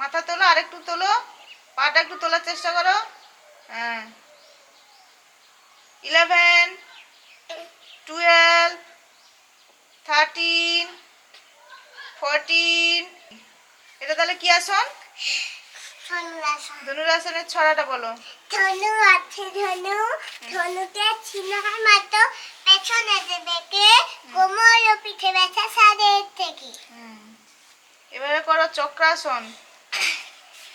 মাথা তোলো আরেকটু তোলো। পাটা একটু তোলার চেষ্টা করো। হ্যাঁ। ইলেভেন টুয়েলভ থার্টিন ফোরটিন এটা তাহলে কি আসন? ধনুরাসন ধনুরাসনের ছড়াটা বলো। ধনু আছে ধনু। ধনুকে ছিনার মতো পেছনে দেবে কোমর ও পিঠে ব্যথা সাদের থেকে। এবারে করো চক্রাসন তবে আগে তারাটা বলে দিই না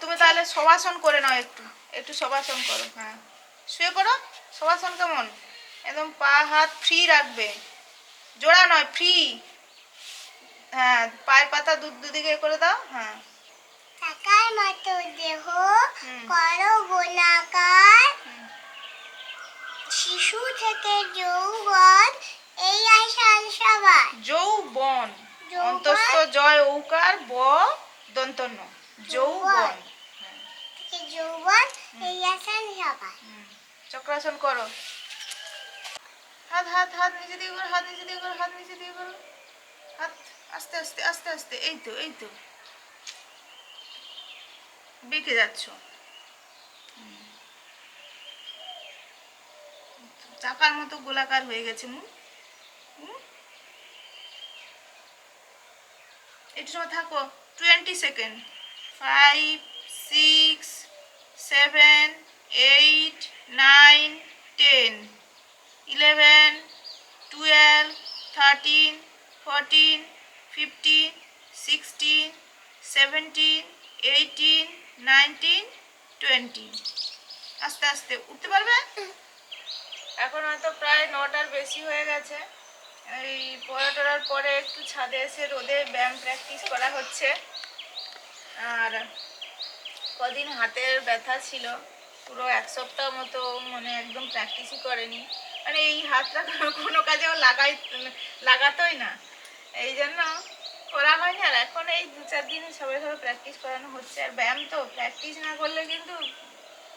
তুমি তাহলে শবাসন করে নাও একটু। একটু শবাসন করো হ্যাঁ। শুয়ে পড়ো শবাসন কেমন? একদম পা হাত ফ্রি রাখবে। জোড়া নয় ফ্রি হ্যাঁ পায়ের পাতা দুধ দুদিকে করে দাও হ্যাঁ। টাকার মতো দেহ। করো গোলাকার। শিশু থেকে যৌবন এই আসান সবার। যৌবন। অন্তস্থ জয় ঔকার ব দন্তন্য। যৌবন। যৌবন এই আসান চক্রাসন করো। হাত হাত হাত নিচে দিয়ে করো হাত নিচে দিয়ে করো হাত নিচে দিয়ে করো। হাত আস্তে আস্তে আস্তে আস্তে এই তো এই তো। বেঁকে যাচ্ছ। চাকার মতো গোলাকার হয়ে গেছে মুখ। একটু সময় থাকো twenty second five six seven eight nine ten eleven twelve thirteen fourteen fifteen sixteen seventeen eighteen nineteen twenty আস্তে আস্তে, উঠতে পারবে? এখন হয়তো প্রায় নটার বেশি হয়ে গেছে। এই পড়াটোরার পরে একটু ছাদে এসে রোদে ব্যায়াম প্র্যাকটিস করা হচ্ছে। আর কদিন হাতের ব্যথা ছিল, পুরো এক সপ্তাহ মতো মানে একদম প্র্যাকটিসই করেনি। মানে এই হাতটা কোনো কাজেও লাগাই, লাগাতোই না। এই জন্য করা হয়নি। আর এখন এই দু চার দিনে সবাই সবাই প্র্যাকটিস করানো হচ্ছে। আর ব্যায়াম তো প্র্যাকটিস না করলে কিন্তু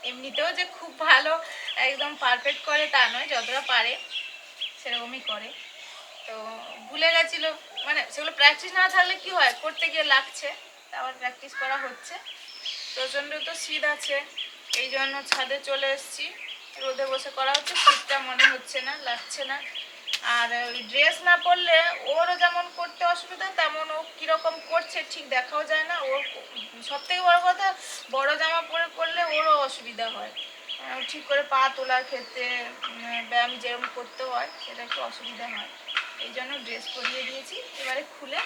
এমনিতেও যে খুব ভালো, একদম পারফেক্ট করে তা নয়, যতটা পারে সেরকমই করে। তো ভুলে গেছিল। মানে সেগুলো প্র্যাকটিস না থাকলে কি হয়? করতে গিয়ে লাগছে। আবার প্র্যাকটিস করা হচ্ছে। প্রচণ্ড তো শীত আছে। এই জন্য ছাদে চলে এসেছি। রোদে বসে করা হচ্ছে। শীতটা মনে হচ্ছে না, লাগছে না। আর ওই ড্রেস না পরলে ওরও যেমন করতে অসুবিধা, তেমন ও কীরকম করছে ঠিক দেখাও যায় না। ওর সব থেকে বড়ো কথা, বড় জামা পরে করলে ওরও অসুবিধা হয়। ঠিক করে পা তোলার ক্ষেত্রে ব্যায়াম যেরকম করতে হয়, সেটা একটু অসুবিধা হয়। এই জন্য ড্রেস পরিয়ে দিয়েছি। এবারে খুলে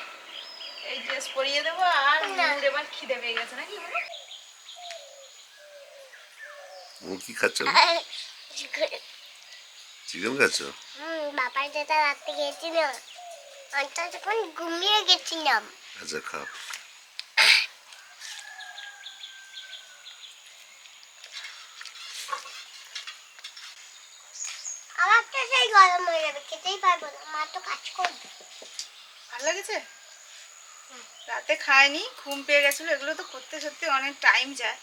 এই ড্রেস পরিয়ে দেবো আর মুড় এবার খিদে পেয়ে গেছে নাকি বলো? ও কি খাচ্ছ? চিকেন। খাচ্ছ? হুম বাবার যেটা রাত্রে গেছিল অন্তত যখন ঘুমিয়ে গেছিলাম। আচ্ছা খাও আমার তো সেই গরম হয়ে যাবে, খেতেই পারব না। মা তো কাজ করবে। ভালো লেগেছে? রাতে খায়নি, ঘুম পেয়ে গেছিল। এগুলো তো করতে সত্যি অনেক টাইম যায়।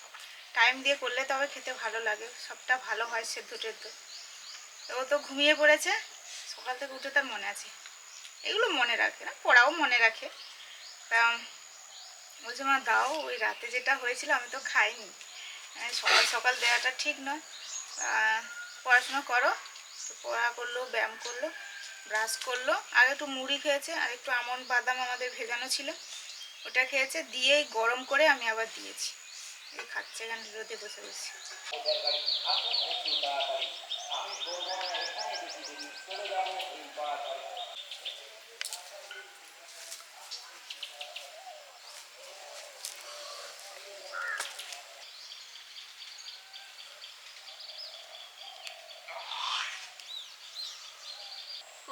টাইম দিয়ে করলে তবে খেতে ভালো লাগে। সবটা ভালো হয় সেদ্ধ টেদ্ধ। ও তো ঘুমিয়ে পড়েছে। সকাল থেকে উঠে তার মনে আছে। এগুলো মনে রাখে না, পড়াও মনে রাখে। তা, বলছে, মা, দাও, ওই রাতে যেটা হয়েছিল আমি তো খাইনি। সকাল সকাল দেওয়াটা ঠিক নয়। পড়াশোনা করো পড়া করল, ব্যায়াম করল, ব্রাশ করল, আর একটু মুড়ি খেয়েছে, আর একটু আমন বাদাম আমাদের ভেজানো ছিল। ওটা খেয়েছে, দিয়েই গরম করে আমি আবার দিয়েছি। এই খাচ্ছে এখানে রোদে বসে বসে।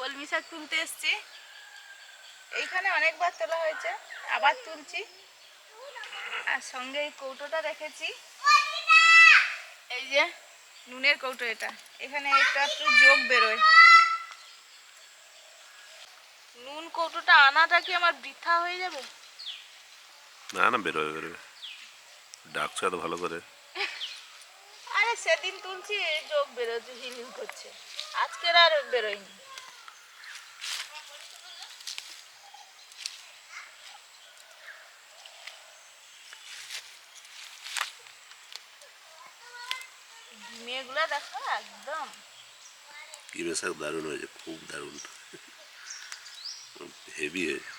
কলমি শাক তুলতে এসছি। এইখানে অনেকবার তোলা হয়েছে আবার তুলছি। আর সঙ্গে এই কৌটোটা রেখেছি। এই যে নুনের কৌটো এটা। এখানে একটু একটু যোগ বেরোয়। নুন কৌটোটা আনাটা কি আমার বৃথা হয়ে যাবে? না না বেরোবে বেরোবে ডাকছো এত ভালো করে। আরে সেদিন তুলছি যোগ বেরোচ্ছে হিলিং করছে। আজকের আর বেরোয়নি। মেয়েগুলো দেখো একদম। কিমে শাক দারুণ হয়েছে খুব দারুণ। হেভি হয়েছে।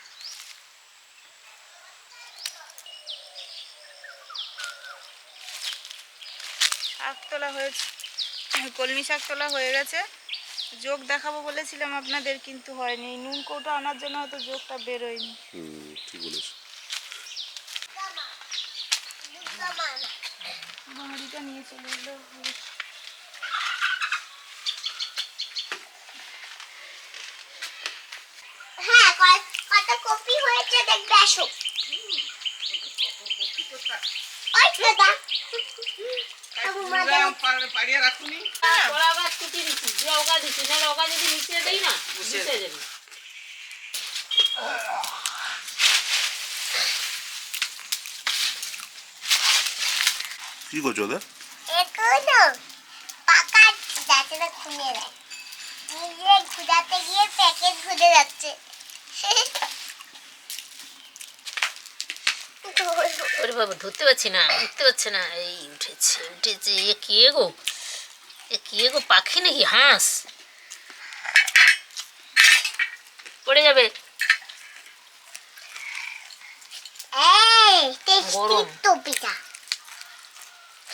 শাক তোলা হয়েছে কলমি শাক তোলা হয়ে গেছে। যোগ দেখাবো বলেছিলাম আপনাদের কিন্তু হয়নি। নুন কৌটা আনার জন্য হয়তো যোগটা বেরোয়নি। হুম ঠিক বলেছ। বাড়িটা নিয়ে চলে এলো হ্যাঁ কয়- কত কপি হয়েছে দেখবে আসো। ওই তো দা। বাবু, মজা আবার কুটি দিচ্ছিস যে ওকা দিচ্ছিস নাহলে ওকা যদি মিশিয়ে দেই না মিশে যাবে কি করছ ওদের? এখনও পাকা দাঁতটা খুলে দেয় নিজে ঘুরাতে গিয়ে প্যাকেট ঘুরে যাচ্ছে। ওরে বাবা ধরতে পারছি না ধরতে পারছি না। এই উঠেছে উঠেছে। এ কে গো? এ কে গো পাখি নাকি? হাঁস। পড়ে যাবে।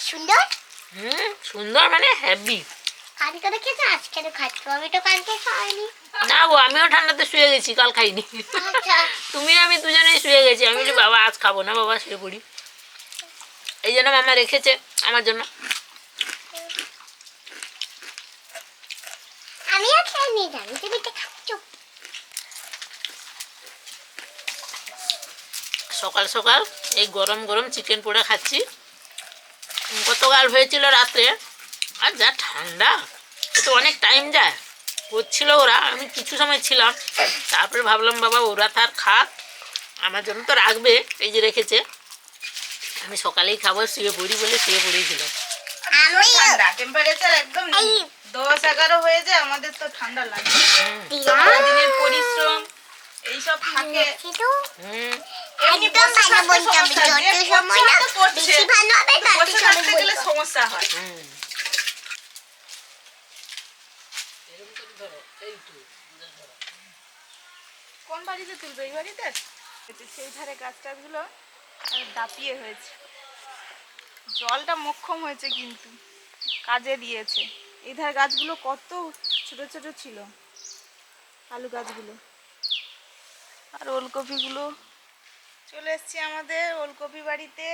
সুন্দর? হুম সুন্দর মানে হ্যাভি কালকে খেতে আজকে খাচ্ছ আমি তো কালকে খাইনি না গো আমিও ঠান্ডাতে শুয়ে গেছি কাল খাইনি। আচ্ছা। তুমি আমি দুজনেই শুয়ে গেছি। আমি বলি বাবা আজ খাব না বাবা শুয়ে পড়ি। এই জন্য মামা রেখেছে আমার জন্য। আমিও খেয়ে নিয়ে তুমি তো খাচ্ছ সকাল সকাল এই গরম গরম চিকেন পোড়া খাচ্ছি। গতকাল হয়েছিল রাত্রে আর যা ঠান্ডা তো অনেক টাইম যায়। করছিল ওরা আমি কিছু সময় ছিলাম তারপরে ভাবলাম বাবা ওরা তার খাক আমার জন্য তো রাখবে। এই যে রেখেছে। আমি সকালেই খাব শুয়ে পড়ি বলে শুয়ে পড়েছিলাম। আমিও ঠান্ডা টেম্পারেচার একদম দশ এগারো হয়ে যায় আমাদের তো ঠান্ডা লাগে দিলাম সারাদিনের পরিশ্রম এইসব থাকে। কিন্তু হুম এমনি একদম বসে ভালো থাকতে বলতে হবে সমস্যা, যে যত সময় না করছে করছে। বেশি ভালো হবে তত বসে সময় থাকতে গেলে বলব সমস্যা হয় হুম কোন বাড়িতে তুলবে? এই বাড়িতে? সেই ধারে গাছ টাছগুলো দাপিয়ে হয়েছে। জলটা মোক্ষম হয়েছে কিন্তু, কাজে দিয়েছে। এই ধারে গাছগুলো কত ছোট ছোট ছিল, আলু গাছগুলো। আর ওলকপিগুলো। চলে এসছি আমাদের ওলকপি বাড়িতে।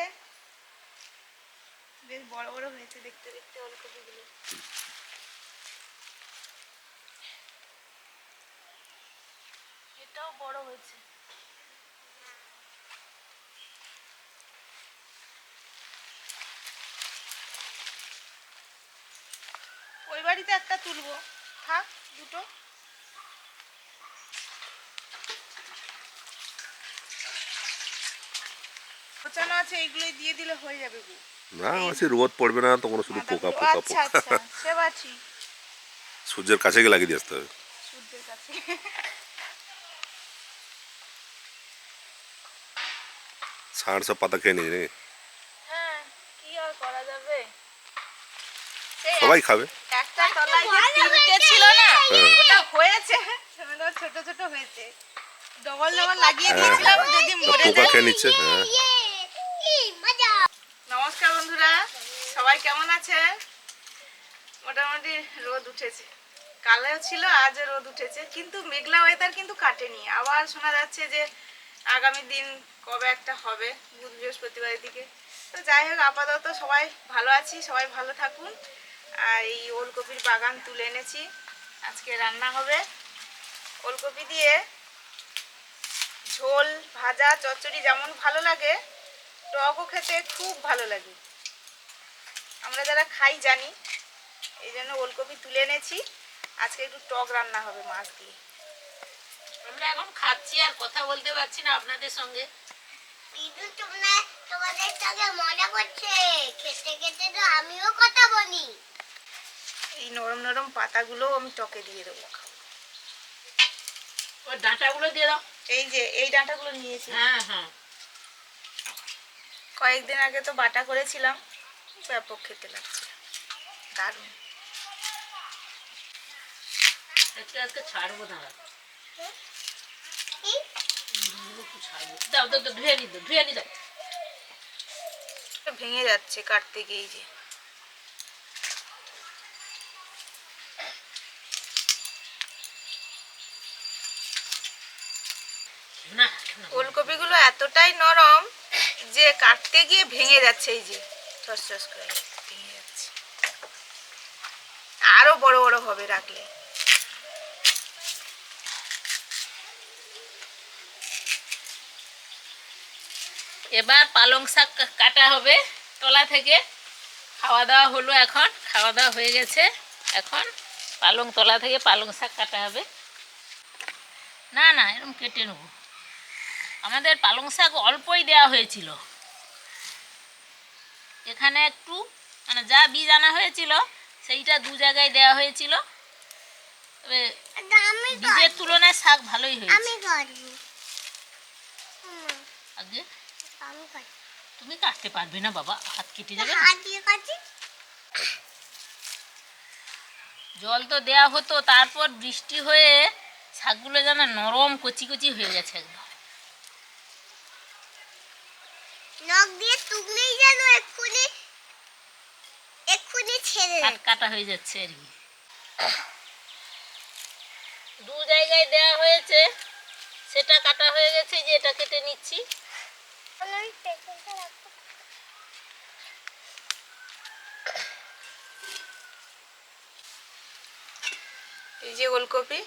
বেশ বড় বড় হয়েছে দেখতে দেখতে ওলকপিগুলো। এটাও বড় হয়েছে। ওই বাড়িতে একটা তুলবো। থাক দুটো। আছে দিয়ে দিলে হয়ে যাবে গো। না আছে রোদ পড়বে না তখন শুধু পোকা পোকা আচ্ছা আচ্ছা সে সূর্যের কাছে গিয়ে লাগিয়ে দিয়ে আসতে হবে। সূর্যের কাছে। ষাঁড় সব পাতা খেয়ে নিয়ে? হ্যাঁ আর সবাই খাবে। একটা তলায় যে তিনটে ছিল না হ্যাঁ। ওটা হয়েছে। ছোট ছোট হয়েছে। ডবল ডবল লাগিয়ে হ্যাঁ। দিয়েছিলাম যদি সব মরে পোকা খেয়ে নিচ্ছে ই, মজা নমস্কার বন্ধুরা সবাই কেমন আছেন? মোটামুটি রোদ উঠেছে। কালেও ছিল আজও রোদ উঠেছে। কিন্তু মেঘলা ওয়েদার কিন্তু কাটেনি। আবার শোনা যাচ্ছে যে আগামী দিন কবে একটা হবে বুধ বৃহস্পতিবারের দিকে। তো যাই হোক, আপাতত সবাই ভালো আছি, সবাই ভালো থাকুন। আর এই ওলকপির বাগান তুলে এনেছি। আজকে রান্না হবে ওলকপি দিয়ে ঝোল, ভাজা, চচ্চড়ি যেমন ভালো লাগে, টকও খেতে খুব ভালো লাগে। আমরা যারা খাই জানি, এই জন্য ওলকপি তুলে এনেছি। আজকে একটু টক রান্না হবে মাছ দিয়ে। আমরা এখন খাচ্ছি আর কথা বলতে পারছি না আপনাদের সঙ্গে। দিদু তোমরা তোমাদের সঙ্গে মজা করছে। খেতে খেতে তো আমিও কথা বলি। এই নরম নরম পাতাগুলোও আমি টকে দিয়ে দেবো। ওই ডাঁটাগুলো দিয়ে দাও। এই যে এই ডাঁটাগুলো নিয়েছি। হ্যাঁ হ্যাঁ। কয়েকদিন আগে তো বাটা করেছিলাম ব্যাপক খেতে লাগছে। দারুণ। আজকে আজকে ছাড়বো দাঁড়া? একটু দাও দাও দাও, ধুয়ে নি দাও ধুয়ে নি দাও। ভেঙে যাচ্ছে কাটতে গিয়ে যে। এতটাই নরম যে কাটতে গিয়ে ভেঙে যাচ্ছে এই যে। চস চস করে ভেঙে যাচ্ছে। আরও বড় বড় হবে রাখলে। এবার পালং শাক কাটা হবে তলা থেকে। খাওয়া দাওয়া হলো এখন খাওয়া দাওয়া হয়ে গেছে। এখন পালং তলা থেকে পালং শাক কাটা হবে। না না এরকম কেটে নেব। আমাদের পালং শাক অল্পই দেওয়া হয়েছিল। এখানে একটু মানে যা বীজ আনা হয়েছিল সেইটা দু জায়গায় দেওয়া হয়েছিল। তবে বীজের তুলনায় শাক ভালোই হয়েছে। আগে আমি তুমি কাটতে পারবে না বাবা হাত কেটে যাবে হাত দিয়ে কাটি জল তো দেয়া হতো তারপর বৃষ্টি হয়ে শাকগুলো যেন নরম কচি কচি হয়ে গেছে একদম। নখ দিয়ে তুগলেই যেন এক্ষুনি এক্ষুনি ছেড়ে কাট কাটা হয়ে যাচ্ছে আর কি। দু জায়গায় দেয়া হয়েছে সেটা কাটা হয়ে গেছে যে এটা কেটে নিচ্ছি। এই যে ওলকপি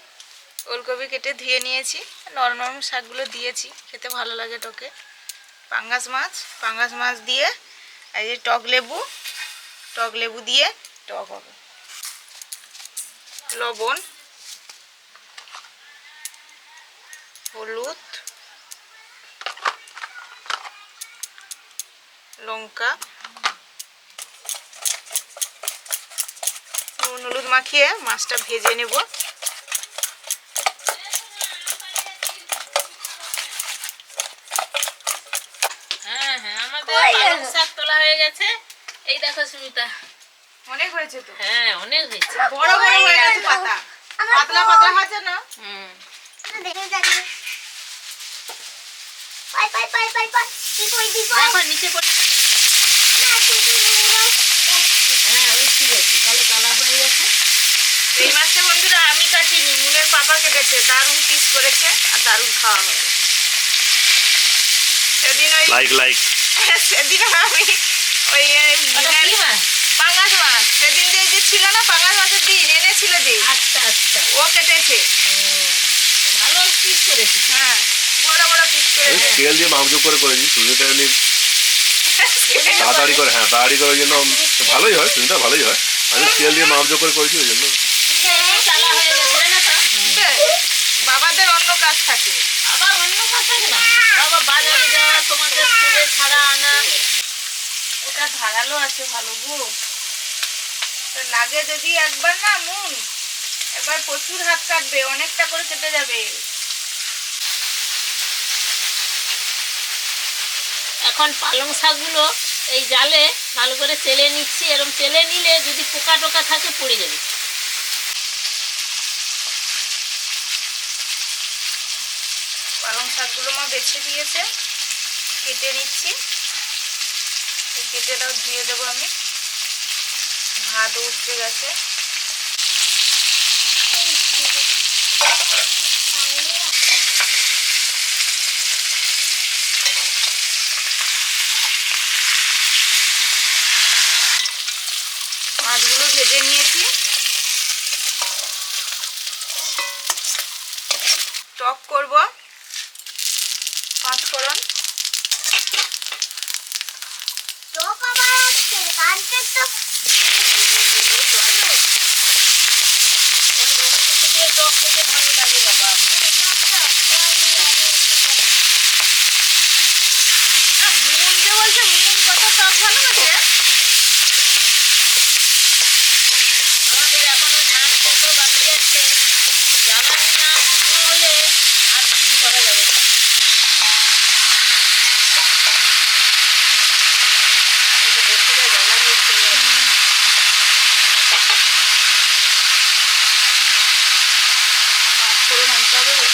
ওলকপি কেটে ধুয়ে নিয়েছি। নরম নরম শাকগুলো দিয়েছি, খেতে ভালো লাগে টকে পাঙ্গাস মাছ পাঙ্গাস মাছ দিয়ে এই যে টক লেবু টক লেবু দিয়ে টক হবে। লবণ, হলুদ লঙ্কা নুন হলুদ মাখিয়ে মাছটা ভেজে নেব। হ্যাঁ হ্যাঁ আমাদের কই পালং গেল? শাক তোলা হয়ে গেছে। এই দেখো সুমিতা। অনেক হয়েছে তো। হ্যাঁ অনেক হয়েছে। বড় বড় হয়ে গেছে পাতা। পাতলা পাতলা আছে না? হুম। দেখে যাবে পাই পাই পাই পাই পাই কি কই? দি পাই দেখো নিচে হ্যাঁ ওই ঠিক তাহলে তলা হয়ে গেছে এই মাছটা বন্ধুরা আমি কাটিনি মুনের পাপা কেটেছে দারুণ পিস করেছে আর দারুণ খাওয়া হবে সেদিন ওই লাইক লাইক সেদিন আমি ওই এ, ওটা মুনের কি মাছ পাঙ্গাস মাছ সেদিন যে যে ছিল না পাঙ্গাস মাছের দিন এনেছিল যে আচ্ছা আচ্ছা ও কেটেছে ভালো পিস করেছি হ্যাঁ বড় বড় পিস করেছে স্কেল দিয়ে মাপজোক করে করেছি এমনি তাড়াতাড়ি করে হ্যাঁ তাড়াতাড়ি করার জন্য ভালোই হয় সুনিতা ভালোই হয়। আমি স্কেল দিয়ে মাপজোক করে করেছি ওই জন্য। চালা গেছে জানো তো বাবাদের অন্য কাজ থাকে। আবার অন্য কাজ থাকে না? বাবা বাজারে যাওয়া তোমাদের স্কুলে ছাড়া আনা। ওটা ধারালো আছে ভালো গো। লাগে যদি একবার না মুন একবার প্রচুর হাত কাটবে অনেকটা করে কেটে যাবে। এখন পালং শাকগুলো এই জালে ভালো করে চেলে নিচ্ছি। এরকম চেলে নিলে যদি পোকা টোকা থাকে পড়ে যাবে। পালং শাকগুলো মা বেছে দিয়েছে। কেটে নিচ্ছি। কেটেটাও ধুয়ে দেবো আমি। ভাত উঠতে গেছে। ভেজে নিয়েছি। টক করব। পাঁচফোড়ন। টক খেতে ভালো লাগে বাবা আমার। আহ, মুন যে বলছে মুন কত টক ভালোবাসে আমাদের এখনও ধান সেদ্ধ বাকি আছে জ্বালানি না শুকনো হলে আর শুরু করা যাবে না এই যে বড়শিটা জ্বালানি উঠতে যাবে।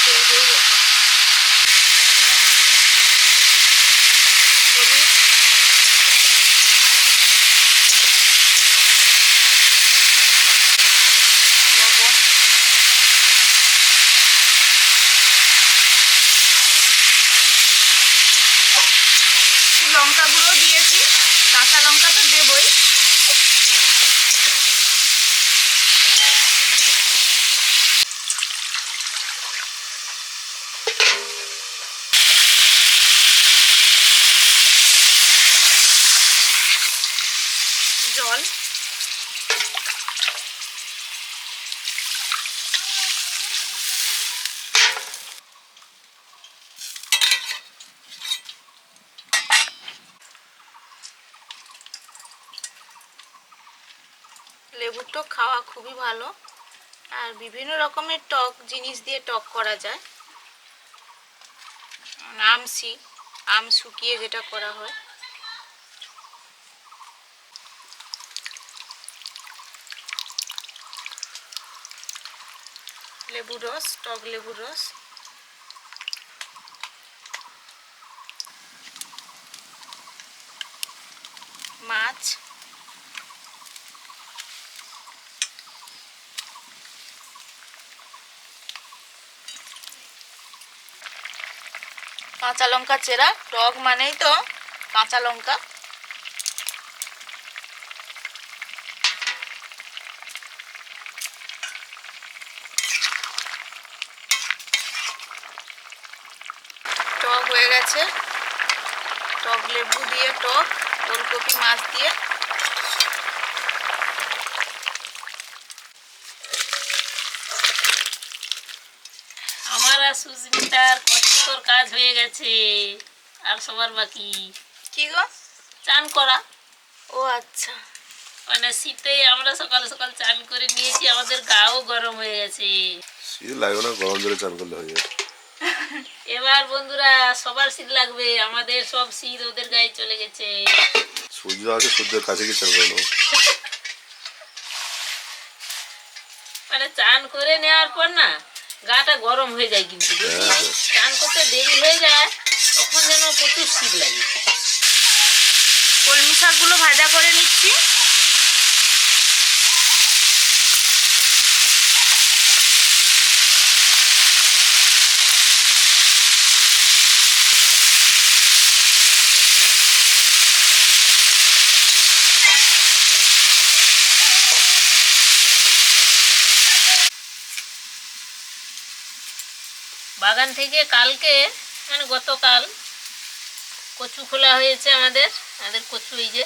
লেগেই গেছে হলুদ লবণ একটু লঙ্কা গুঁড়ো দিয়েছি কাঁচা লঙ্কা তো দেবই জল লেবুর টক খাওয়া খুবই ভালো। আর বিভিন্ন রকমের টক, জিনিস দিয়ে টক করা যায়। আমসি, আম শুকিয়ে যেটা করা হয়। লেবুর রস, টক লেবুর রস। মাছ। কাঁচা লঙ্কা চেরা, টক মানেই তো কাঁচা লঙ্কা। টক হয়ে গেছে। টক লেবু দিয়ে, টক, ওলকপি মাছ দিয়ে। আমার আর সুস্মিতার কষ্টর কাজ হয়ে গেছে। আর সবার বাকি। কি গো? চান করা। ও আচ্ছা। মানে শীতে আমরা সকাল সকাল চান করে নিয়েছি আমাদের গাও গরম হয়ে গেছে। শীত লাগবে না গরম জলে চান করলে হয়ে যাবে। এবার বন্ধুরা সবার শীত লাগবে আমাদের সব শীত ওদের গায়ে চলে গেছে। সূর্য আছে সূর্যের কাছে গিয়ে চান করে মানে চান করে নেওয়ার পর না গাটা গরম হয়ে যায় কিন্তু যদি হ্যাঁ। চান করতে দেরি হয়ে যায় তখন যেন প্রচুর শীত লাগে কলমি শাকগুলো ভাজা করে নিচ্ছি বাগান থেকে কালকে মানে গতকাল কচু খোলা হয়েছে আমাদের আমাদের কচু এই যে,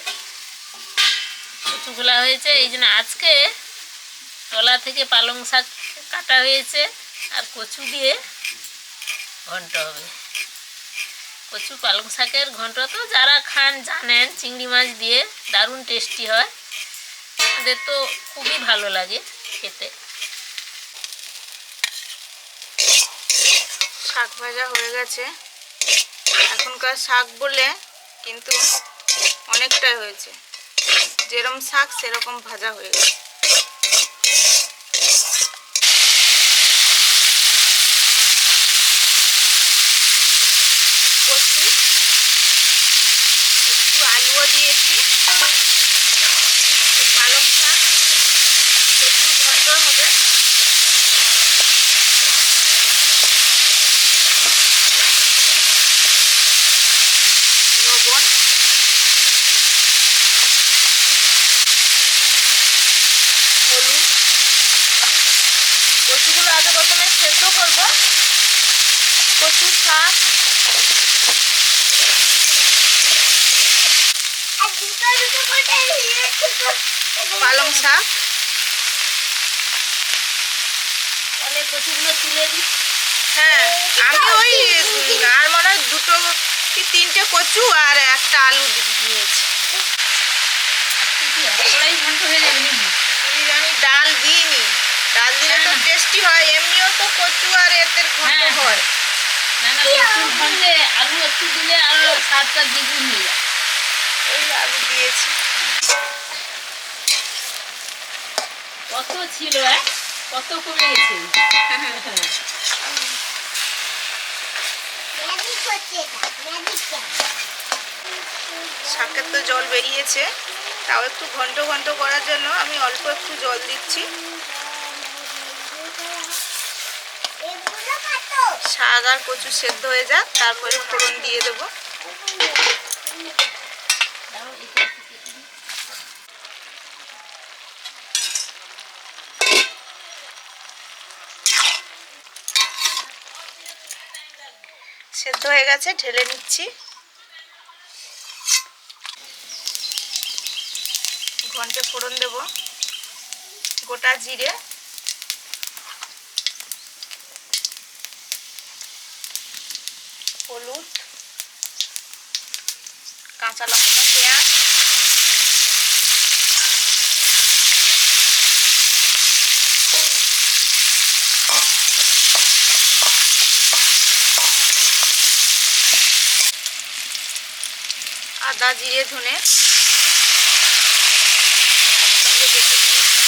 কচু খোলা হয়েছে, এই জন্য আজকে তলা থেকে পালং শাক কাটা হয়েছে, আর কচু দিয়ে ঘন্ট হবে। কচু পালং শাকের ঘন্ট তো যারা খান জানেন, চিংড়ি মাছ দিয়ে দারুণ টেস্টি হয়। আমাদের তো খুবই ভালো লাগে খেতে। শাক ভাজা হয়ে গেছে। এখনকার শাক বলে কিন্তু অনেকটাই হয়েছে। যেরকম শাক, সেরকম ভাজা হয়ে গেছে। হবে লবণ হলুদ কচুগুলো আগে প্রথমে সেদ্ধ করব কচু শাক আর দুটো দুটো করে পালং শাক। তাহলে কচুগুলো তুলে দিই। হ্যাঁ আমি ওই আর মনে হয় দুটো কি তিনটে কচু আর একটা আলু দি- নিয়েছি আজকে কি এতটাই ঘন্ট হয়ে যাবে নাকি আমি জানি ডাল দিইনি। ডাল দিলে তো টেস্টি হয় এমনিও তো কচু আর এতের ঘন্ট হ্যাঁ, হয়। না আলু একটু দিলে আরও স্বাদটা দ্বিগুণ হয়ে যায়। ওই আলু দিয়েছি। কত ছিল হ্যাঁ? কত কমে গেছে? শাকের তো জল বেরিয়েছে। তাও একটু ঘন্ট ঘন্ট করার জন্য আমি অল্প একটু জল দিচ্ছি এগুলো কাটো শাক আর কচু সেদ্ধ হয়ে যাক, তারপরে ফোড়ন দিয়ে দেবো। সেদ্ধ হয়ে গেছে, ঢেলে নিচ্ছি। ঘন্টে ফোড়ন দেব। গোটা জিরে হলুদ কাঁচা লঙ্কা পেঁয়াজ। আদা জিরে ধনে একসঙ্গে বেটে নিয়েছি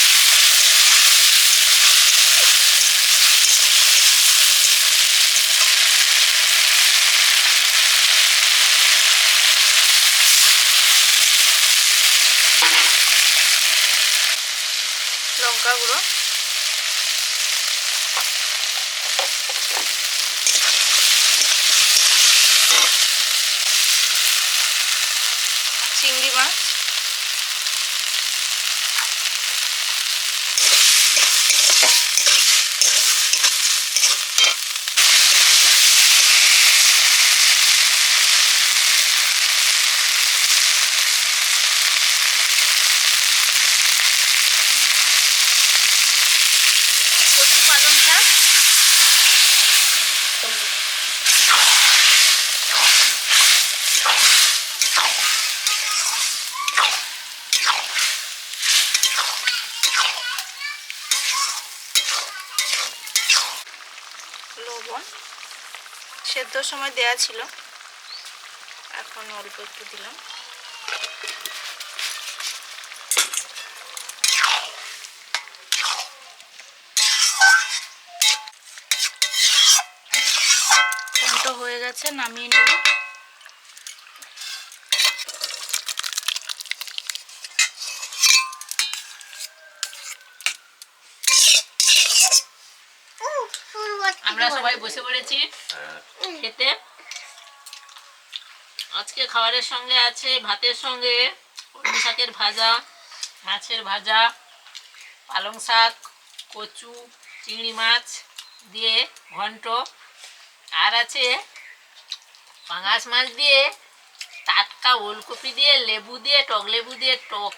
লঙ্কা গুঁড়ো চিংড়ি মাছ কচু পালং শাক লবণ সেদ্ধর সময় দেয়া ছিল। এখন অল্প একটু দিলাম। হয়ে গেছে নামিয়ে নেব। আমরা সবাই বসে পড়েছি খেতে। আজকে খাবারের সঙ্গে আছে ভাতের সঙ্গে কলমি শাকের ভাজা মাছের ভাজা পালং শাক কচু চিংড়ি মাছ দিয়ে ঘন্ট। আর আছে পাঙাশ মাছ দিয়ে টাটকা ওলকপি দিয়ে লেবু দিয়ে টক লেবু দিয়ে টক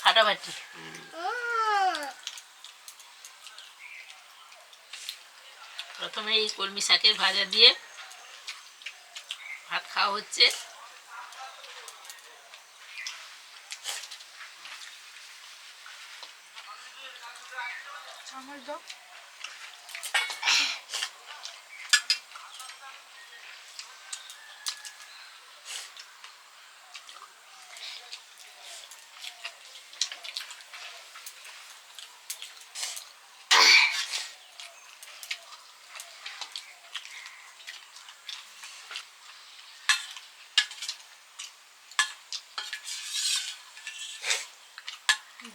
ফাটাফাটি। প্রথমে এই কলমি শাকের ভাজা দিয়ে ভাত খাওয়া হচ্ছে। চামচ দাও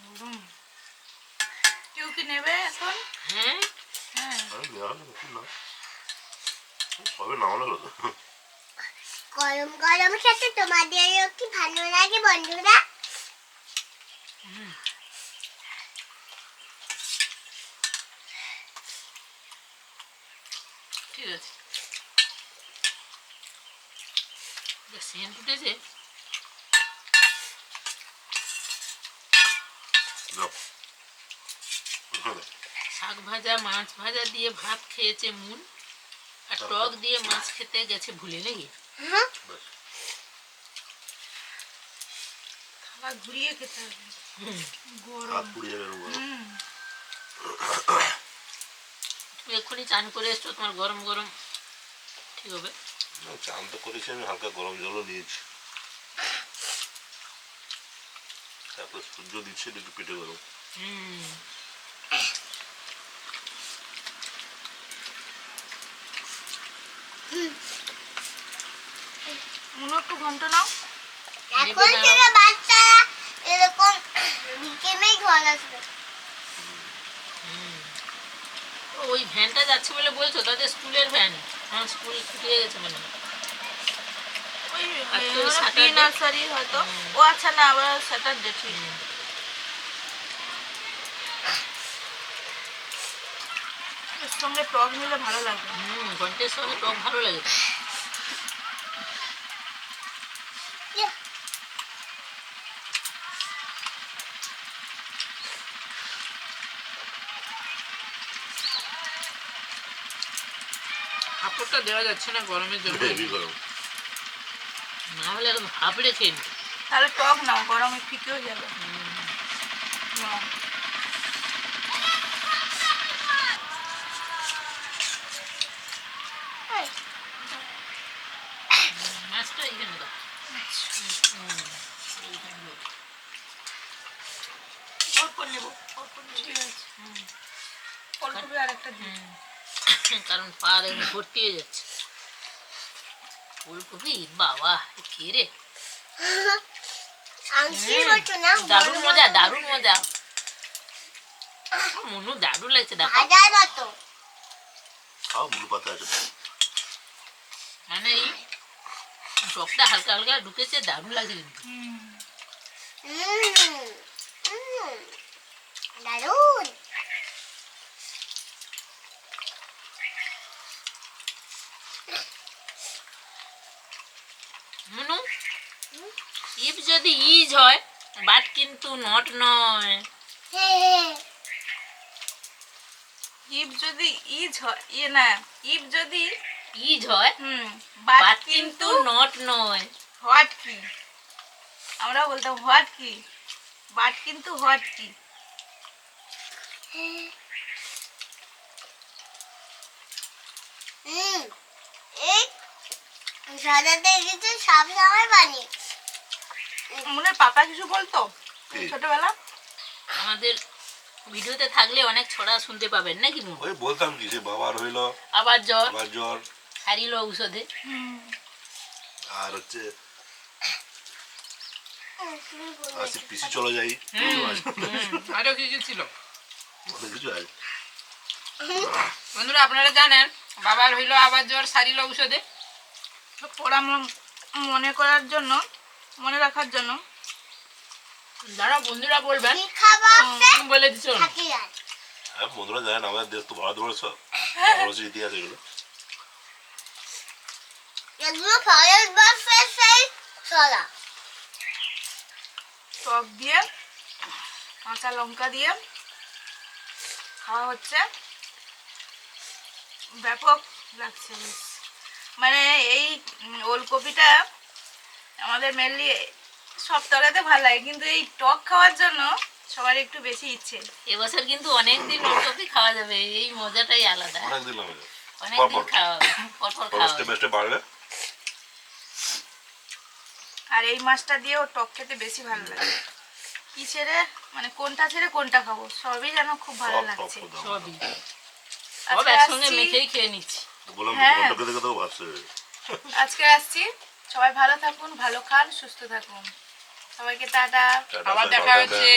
গরম কেউ কি নেবে এখন হ্যাঁ হ্যাঁ হলো নতুন না সবে নামানো হলো তো গরম গরম খেতে তোমাদেরও কি ভালো লাগে বন্ধুরা? ঠিক আছে। যা সেন্ট উঠেছে যাও। ওখানে। শাক ভাজা মাছ ভাজা দিয়ে ভাত খেয়েছে মুন আর টক দিয়ে মাছ খেতে গেছে ভুলে নাকি? হ্যাঁ। ঘুরিয়ে খেতে হবে। গরম। তুমি এক্ষুনি চান করে এসছো তোমার গরম গরম। ঠিক হবে। চান তো করেছি আমি হালকা গরম জলও নিয়েছি তারপরে সূর্য দিচ্ছে একটু পেটে গরম। হুম মুনো একটু ঘন্ট নাও। এখন থেকে বাচ্চারা এরকম বিকেলেই ঘর আসবে। ও, ওই ভ্যানটা যাচ্ছে বলে বলছো? তাদের স্কুলের ভ্যান। আমার স্কুল ছুটি হয়ে গেছে মানে ওই আজকে প্রি Saturday? নার্সারি হয়তো। ও আচ্ছা না আবার স্যাটারডে ঠিক। এর সঙ্গে টক নিলে ভালো লাগবে। হুম ঘন্টের সঙ্গে টক ভালো লাগে। হাঁপড়টা দেওয়া যাচ্ছে না গরমের জন্য। হেভি গরম। না হলে একদম হাঁপড়ে খেয়ে নিই। তাহলে টক নাও গরমে ফিকে হয়ে যাবে মাছটা এখানে দাও। অল্প নেব অল্প নেব। ঠিক আছে। ফুলকপি আর একটা দিই। কারণ পার একদম ভর্তি হয়ে যাচ্ছে। ফুলকপি? বাবা কে রে? দারুণ মজা দারুণ মজা। মনু দারুণ লাগছে দেখো। মানে এই টকটা হালকা হালকা ঢুকেছে দারুণ লাগছে কিন্তু। দারুণ মনু ইফ যদি ইজ হয় বাট কিন্তু নট নয়। ইফ যদি ইজ হয় ইয়ে না ইফ যদি ইজ হয় হুম বাট কিন্তু নট নয়। হোয়াট কি? আমরা বলতাম হোয়াট কি? বাট কিন্তু হোয়াট কি? সব সময় বানি মনে পাপা কিছু বলতো? ছোটবেলা? আমাদের ভিডিওতে থাকলে অনেক ছড়া শুনতে পাবেন নাকি ওই বলতাম কি যে বাবার হইল আবার জ্বর। আবার জ্বর। হারিল ঔষধে। আর হচ্ছে পিসি চলে যাই। আরও কি কি ছিল? অনেক কিছু আছে। বন্ধুরা আপনারা জানেন বাবার হইল আবার জ্বর সারিল ঔষধে। ওরা মনে করার জন্য মনে রাখার জন্য। যারা বন্ধুরা বলবেন বলে যায় হ্যাঁ বন্ধুরা জানেন আমাদের দেশ তো ভারতবর্ষ। ভারতবর্ষের ইতিহাস এগুলো। সেই টক দিয়ে কাঁচা লঙ্কা দিয়ে খাওয়া হচ্ছে। ব্যাপক লাগছে। বেশ। মানে এই ওলকপিটা আমাদের মেনলি সব তলাতে ভালো লাগে কিন্তু এই টক খাওয়ার জন্য সবার একটু বেশি ইচ্ছে। এবছর কিন্তু অনেক দিন ওলকপি খাওয়া যাবে এই মজাটাই আলাদা। অনেক দিন লাগে অনেক দিন খাওয়া হবে পরপর খাওয়া বাড়বে আর এই মাছটা দিয়ে দিয়েও টক খেতে বেশি ভালো লাগে। কি ছেড়ে মানে কোনটা ছেড়ে কোনটা খাব সবই যেন খুব ভালো লাগছে। সবই। সব একসঙ্গে মেখেই খেয়ে নিচ্ছি। হ্যাঁ। ঘণ্টা খেতে খেতেও ভাবছে। আজকে আসছি। সবাই ভালো থাকুন ভালো খান সুস্থ থাকুন। সবাইকে টাটা। আবার দেখা হচ্ছে।